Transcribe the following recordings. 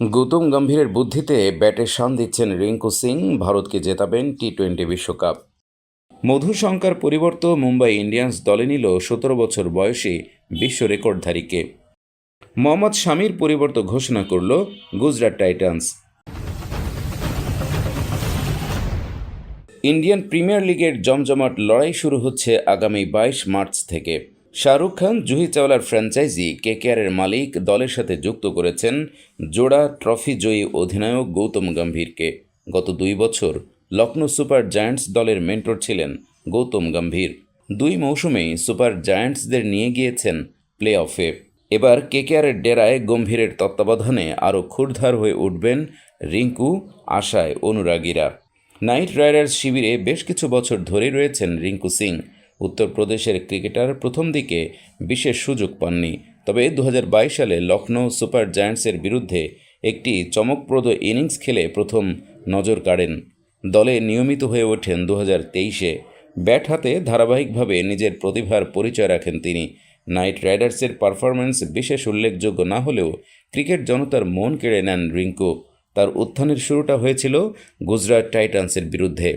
গৌতম গম্ভীরের বুদ্ধিতে ব্যাটে শান দিচ্ছেন রিঙ্কু সিং, ভারতকে জেতাবেন টি টোয়েন্টি বিশ্বকাপ। মধু শঙ্কার পরিবর্তে মুম্বাই ইন্ডিয়ান্স দলে নিল সতেরো বছর বয়সী বিশ্ব রেকর্ডধারীকে। মোহাম্মদ শামির পরিবর্তে ঘোষণা করল গুজরাট টাইটান্স। ইন্ডিয়ান প্রিমিয়ার লিগের জমজমাট লড়াই শুরু হচ্ছে আগামী বাইশ মার্চ থেকে। শাহরুখ খান, জুহি চাওলার ফ্র্যাঞ্চাইজি কেকেআরের মালিক দলের সাথে যুক্ত করেছেন জোড়া ট্রফি জয়ী অধিনায়ক গৌতম গম্ভীরকে। গত দুই বছর লখনৌ সুপার জায়ান্টস দলের মেন্টর ছিলেন গৌতম গম্ভীর। দুই মৌসুমেই সুপার জায়ান্টসদের নিয়ে গিয়েছেন প্লে অফে এবার কেকেআরের ডেরায় গম্ভীরের তত্ত্বাবধানে আরও ক্ষুরধার হয়ে উঠবেন রিঙ্কু, আশায়, অনুরাগীরা। নাইট রাইডার্স শিবিরে বেশ কিছু বছর ধরে রয়েছেন রিঙ্কু সিং। উত্তরপ্রদেশের ক্রিকেটার প্রথম দিকে বিশেষ সুযোগ পাননি। তবে দু হাজার বাইশ সালে লখনৌ সুপার জায়ান্টসের বিরুদ্ধে একটি চমকপ্রদ ইনিংস খেলে প্রথম নজর কাড়েন। দলে নিয়মিত হয়ে ওঠেন দু তেইশে। ব্যাট হাতে ধারাবাহিকভাবে নিজের প্রতিভার পরিচয় রাখেন তিনি। নাইট রাইডার্সের পারফরম্যান্স বিশেষ উল্লেখযোগ্য না হলেও ক্রিকেট জনতার মন কেড়ে নেন রিঙ্কু। তার উত্থানের শুরুটা হয়েছিল গুজরাট টাইটান্সের বিরুদ্ধে।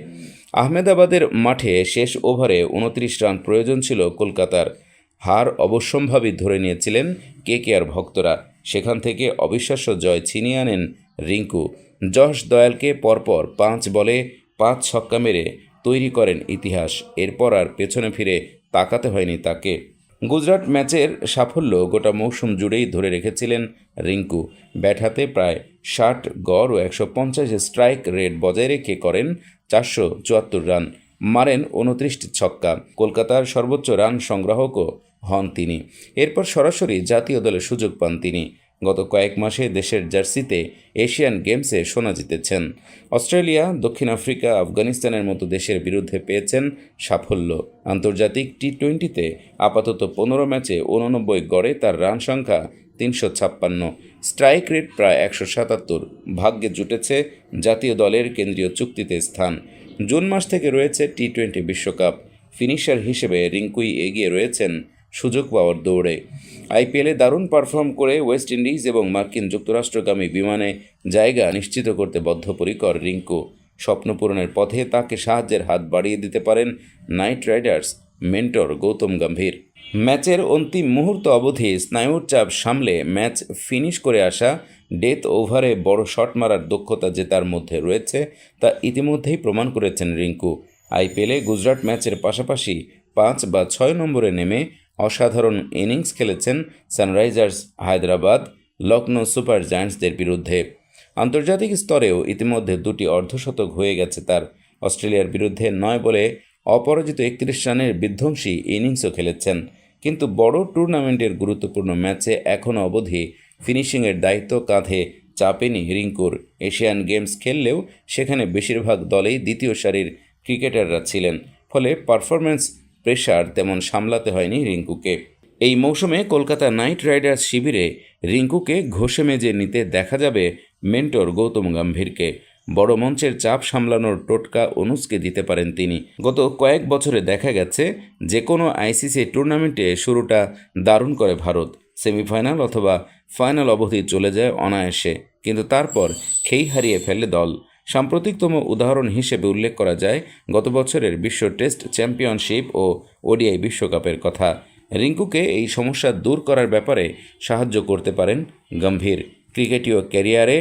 আহমেদাবাদের মাঠে শেষ ওভারে উনত্রিশ রান প্রয়োজন ছিল কলকাতার। হার অবশ্যম্ভাবী ধরে নিয়েছিলেন কে কেআর ভক্তরা। সেখান থেকে অবিশ্বাস্য জয় ছিনিয়ে আনেন রিঙ্কু। যশ দয়ালকে পরপর পাঁচ বলে পাঁচ ছক্কা মেরে তৈরি করেন ইতিহাস। এরপর আর পেছনে ফিরে তাকাতে হয়নি তাকে। গুজরাট ম্যাচের সাফল্য গোটা মৌসুম জুড়েই ধরে রেখেছিলেন রিঙ্কু। ব্যাট হাতে প্রায় ষাট গড় ও একশো পঞ্চাশ স্ট্রাইক রেট বজায় রেখে করেন চারশো চুয়াত্তর রান। মারেন উনত্রিশটি ছক্কা। কলকাতার সর্বোচ্চ রান সংগ্রাহকও হন তিনি। এরপর সরাসরি জাতীয় দলে সুযোগ পান তিনি। গত কয়েক মাসে দেশের জার্সিতে এশিয়ান গেমসে সোনা জিতেছেন। অস্ট্রেলিয়া, দক্ষিণ আফ্রিকা, আফগানিস্তানের মতো দেশের বিরুদ্ধে পেয়েছেন সাফল্য। আন্তর্জাতিক টি টোয়েন্টিতে আপাতত পনেরো ম্যাচে উননব্বই গড়ে তার রান সংখ্যা তিনশো ছাপ্পান্ন। স্ট্রাইক রেট প্রায় একশো সাতাত্তর। ভাগ্যে জুটেছে জাতীয় দলের কেন্দ্রীয় চুক্তিতে স্থান। জুন মাস থেকে রয়েছে টি টোয়েন্টি বিশ্বকাপ। ফিনিশার হিসেবে রিঙ্কুই এগিয়ে রয়েছেন সুযোগ পাওয়ার দৌড়ে। আইপিএলে দারুণ পারফর্ম করে ওয়েস্ট ইন্ডিজ এবং মার্কিন যুক্তরাষ্ট্রগামী বিমানে জায়গা নিশ্চিত করতে বদ্ধপরিকর রিঙ্কু। স্বপ্নপূরণের পথে তাকে সাহায্যের হাত বাড়িয়ে দিতে পারেন Knight Riders mentor Gautam Gambhir. ম্যাচের অন্তিম মুহূর্ত অবধি স্নায়ুর চাপ সামলে ম্যাচ ফিনিশ করে আসা ডেথ ওভারে বড় শট মারার দক্ষতা যে তার মধ্যে রয়েছে, তা ইতিমধ্যেই প্রমাণ করেছেন রিঙ্কু। আইপিএলে গুজরাট ম্যাচের পাশাপাশি পাঁচ বা ছয় নম্বরে নেমে অসাধারণ ইনিংস খেলেছেন সানরাইজার্স হায়দ্রাবাদ লখনৌ সুপার জায়ান্টসদের বিরুদ্ধে। আন্তর্জাতিক স্তরেও ইতিমধ্যে দুটি অর্ধশতক হয়ে গেছে তার। অস্ট্রেলিয়ার বিরুদ্ধে নয় বলে অপরাজিত একত্রিশ রানের বিধ্বংসী ইনিংসও খেলেছেন। কিন্তু বড় টুর্নামেন্টের গুরুত্বপূর্ণ ম্যাচে এখনও অবধি ফিনিশিংয়ের দায়িত্ব কাঁধে চাপেনি রিঙ্কুর এশিয়ান গেমস খেললেও সেখানে বেশিরভাগ দলেই দ্বিতীয় সারির ক্রিকেটাররা ছিলেন। ফলে পারফরম্যান্স প্রেশার তেমন সামলাতে হয়নি রিঙ্কুকে। এই মৌসুমে কলকাতা নাইট রাইডার্স শিবিরে রিঙ্কুকে ঘষে মেজে নিতে দেখা যাবে মেন্টর গৌতম গম্ভীরকে। বড় মঞ্চের চাপ সামলানোর টোটকা অনুজকে দিতে পারেন তিনি। গত কয়েক বছরে দেখা গেছে যে কোনো আইসিসি টুর্নামেন্টে শুরুটা দারুণ করে ভারত। সেমিফাইনাল অথবা ফাইনাল অবধি চলে যায় অনায়াসে, কিন্তু তারপর খেই হারিয়ে ফেলে দল। সাম্প্রতিকতম উদাহরণ হিসেবে উল্লেখ করা যায় গত বছরের বিশ্ব টেস্ট চ্যাম্পিয়নশিপ ও ওডিআই বিশ্বকাপের কথা। রিঙ্কুকে এই সমস্যা দূর করার ব্যাপারে সাহায্য করতে পারেন গম্ভীর। ক্রিকেটীয় ক্যারিয়ারে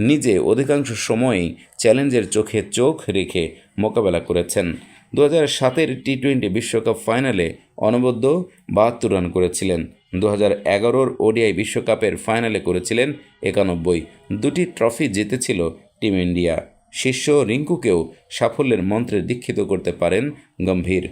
নিজে অধিকাংশ সময়ই চ্যালেঞ্জের চোখে চোখ রেখে মোকাবেলা করেছেন। দু হাজার সাতের টি টোয়েন্টি বিশ্বকাপ ফাইনালে অনবদ্য বাহাত্তর রান করেছিলেন। দু হাজার এগারোর ওডিআই বিশ্বকাপের ফাইনালে করেছিলেন একানব্বই। দুটি ট্রফি জিতেছিল টিম ইন্ডিয়া। শিষ্য রিঙ্কুকেও সাফল্যের মন্ত্রে দীক্ষিত করতে পারেন গম্ভীর।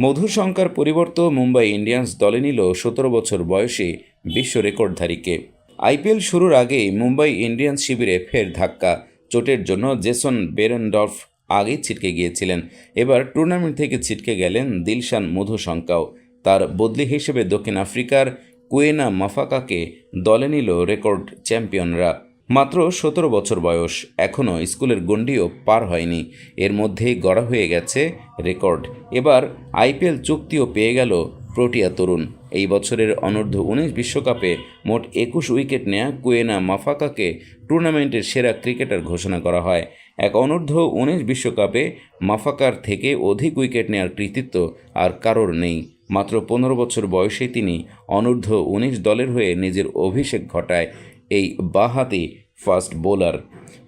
মধু শঙ্কার পরিবর্তে মুম্বাই ইন্ডিয়ান্স দলে নিল সতেরো বছর বয়সী বিশ্ব রেকর্ডধারীকে। আইপিএল শুরুর আগেই মুম্বাই ইন্ডিয়ান্স শিবিরে ফের ধাক্কা। চোটের জন্য জেসন বেরেনডর্ফ আগেই ছিটকে গিয়েছিলেন। এবার টুর্নামেন্ট থেকে ছিটকে গেলেন দিলশান মধু শঙ্কাও। তার বদলি হিসেবে দক্ষিণ আফ্রিকার কুয়েনা মাফাকাকে দলে নিল রেকর্ড চ্যাম্পিয়নরা। মাত্র সতেরো বছর বয়স এখনও স্কুলের গণ্ডিও পার হয়নি। এর মধ্যেই গড়া হয়ে গেছে রেকর্ড। এবার আইপিএল চুক্তিও পেয়ে গেল প্রোটিয়া তরুণ। এই বছরের অনূর্ধ্ব উনিশ বিশ্বকাপে মোট একুশ উইকেট নেয়া কুয়েনা মাফাকাকে টুর্নামেন্টের সেরা ক্রিকেটার ঘোষণা করা হয়। এক অনূর্ধ্ব উনিশ বিশ্বকাপে মাফাকার থেকে অধিক উইকেট নেয়ার কৃতিত্ব আর কারোর নেই। মাত্র পনেরো বছর বয়সে তিনি অনূর্ধ্ব উনিশ দলের হয়ে নিজের অভিষেক ঘটায়। এই বাহাতি ফাস্ট বোলার।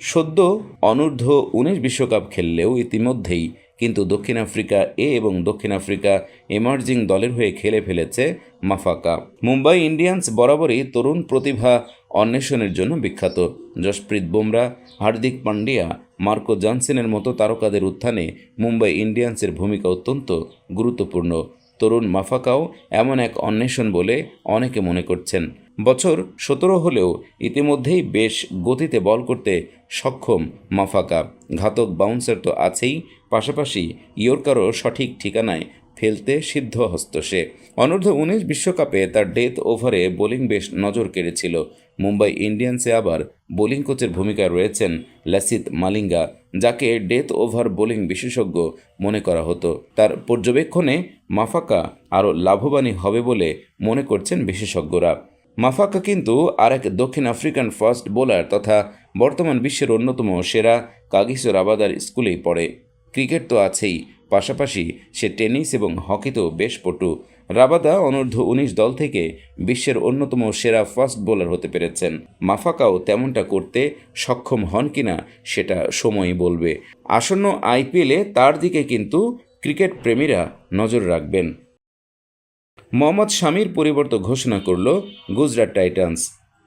সদ্য অনূর্ধ্ব উনিশ বিশ্বকাপ খেললেও ইতিমধ্যেই কিন্তু দক্ষিণ আফ্রিকা এ এবং দক্ষিণ আফ্রিকা এমার্জিং দলের হয়ে খেলে ফেলেছে মাফাকা। মুম্বাই ইন্ডিয়ান্স বরাবরই তরুণ প্রতিভা অন্বেষণের জন্য বিখ্যাত। যশপ্রীত বুমরা, হার্দিক পান্ডিয়া মার্কো জনসনের মতো তারকাদের উত্থানে মুম্বাই ইন্ডিয়ান্সের ভূমিকা অত্যন্ত গুরুত্বপূর্ণ। তরুণ মাফাকাও এমন এক অন্বেষণ বলে অনেকে মনে করছেন। বছর সতেরো হলেও ইতিমধ্যেই বেশ গতিতে বল করতে সক্ষম মাফাকা। ঘাতক বাউন্সার তো আছেই, পাশাপাশি ইয়র্কারও সঠিক ঠিকানায় ফেলতে সিদ্ধ হস্ত সে। অনূর্ধ্ব উনিশ বিশ্বকাপে তার ডেথ ওভারে বোলিং বেশ নজর কেড়েছিল। মুম্বাই ইন্ডিয়ান্সে আবার বোলিং কোচের ভূমিকায় রয়েছেন লাসিত মালিঙ্গা, যাকে ডেথ ওভার বোলিং বিশেষজ্ঞ মনে করা হতো। তার পর্যবেক্ষণে মাফাকা আরও লাভবানই হবে বলে মনে করছেন বিশেষজ্ঞরা। মাফাকা কিন্তু আরেক দক্ষিণ আফ্রিকান ফাস্ট বোলার তথা বর্তমান বিশ্বের অন্যতম সেরা কাগিসো রাবাদার স্কুলেই পড়ে। ক্রিকেট তো আছেই পাশাপাশি সে টেনিস এবং হকিতেও বেশ পটু। রাবাদা অনূর্ধ্ব উনিশ দল থেকে বিশ্বের অন্যতম সেরা ফাস্ট বোলার হতে পেরেছেন। মাফাকাও তেমনটা করতে সক্ষম হন কিনা সেটা সময়ই বলবে। আসন্ন আইপিএলে তার দিকে কিন্তু ক্রিকেট প্রেমীরা নজর রাখবেন। মোহাম্মদ শামির পরিবর্তে ঘোষণা করল গুজরাট টাইটান্স।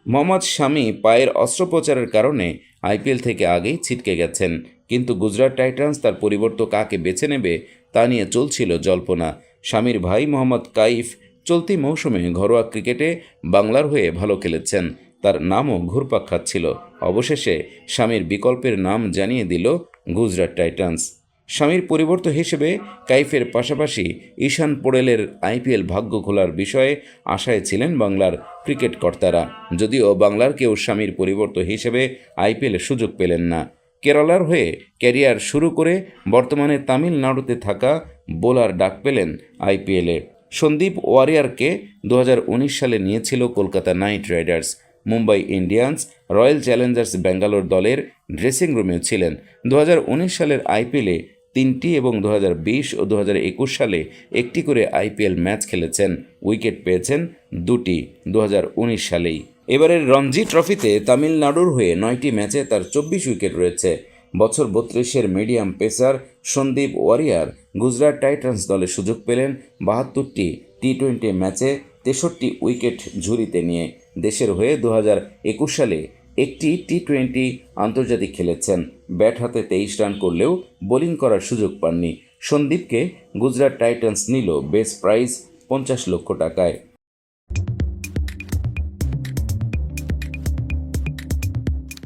মোহাম্মদ শামি পায়ের অস্ত্রোপচারের কারণে আইপিএল থেকে আগেই ছিটকে গেছেন। কিন্তু গুজরাট টাইটান্স তার পরিবর্তে কাকে বেছে নেবে তা নিয়ে চলছিল জল্পনা। স্বামীর ভাই মোহাম্মদ কাইফ চলতি মৌসুমে ঘরোয়া ক্রিকেটে বাংলার হয়ে ভালো খেলেছেন। তার নামও ঘুরপাক খাচ্ছিল। অবশেষে স্বামীর বিকল্পের নাম জানিয়ে দিল গুজরাট টাইটান্স। স্বামীর পরিবর্ত হিসেবে কাইফের পাশাপাশি ঈশান পোড়েলের আইপিএল ভাগ্য খোলার বিষয়ে আশায় ছিলেন বাংলার ক্রিকেট কর্তারা। যদিও বাংলার কেউ স্বামীর পরিবর্ত হিসেবে আইপিএলে সুযোগ পেলেন না। কেরালার হয়ে ক্যারিয়ার শুরু করে বর্তমানে তামিলনাড়ুতে থাকা বোলার ডাক পেলেন আইপিএলে। সন্দীপ ওয়ারিয়ারকে দু হাজার উনিশ সালে নিয়েছিল Kolkata Knight Riders. Mumbai Indians, Royal Challengers Bangalore দলের ড্রেসিং রুমেও ছিলেন। দু হাজার উনিশ সালের আইপিএলে তিনটি এবং দু হাজার বিশ ও দু হাজার একুশ সালে একটি করে আইপিএল ম্যাচ খেলেছেন। উইকেট পেয়েছেন দুটি দু হাজার উনিশ সালেই। এবারের রঞ্জি ট্রফিতে তামিলনাড়ুর হয়ে নয়টি ম্যাচে তার চব্বিশ উইকেট রয়েছে। বছর বত্রিশের medium pacer Sandeep Warrier Gujarat Titans দলে সুযোগ পেলেন বাহাত্তরটি টি টোয়েন্টি ম্যাচে তেষট্টি উইকেট ঝুরিতে নিয়ে। দেশের হয়ে দু সালে একটি টি টোয়েন্টি আন্তর্জাতিক খেলেছেন। ব্যাট হাতে তেইশ রান করলেও বোলিং করার সুযোগ পাননি। সন্দীপকে গুজরাট টাইটান্স নিল বেস প্রাইজ পঞ্চাশ লক্ষ টাকায়।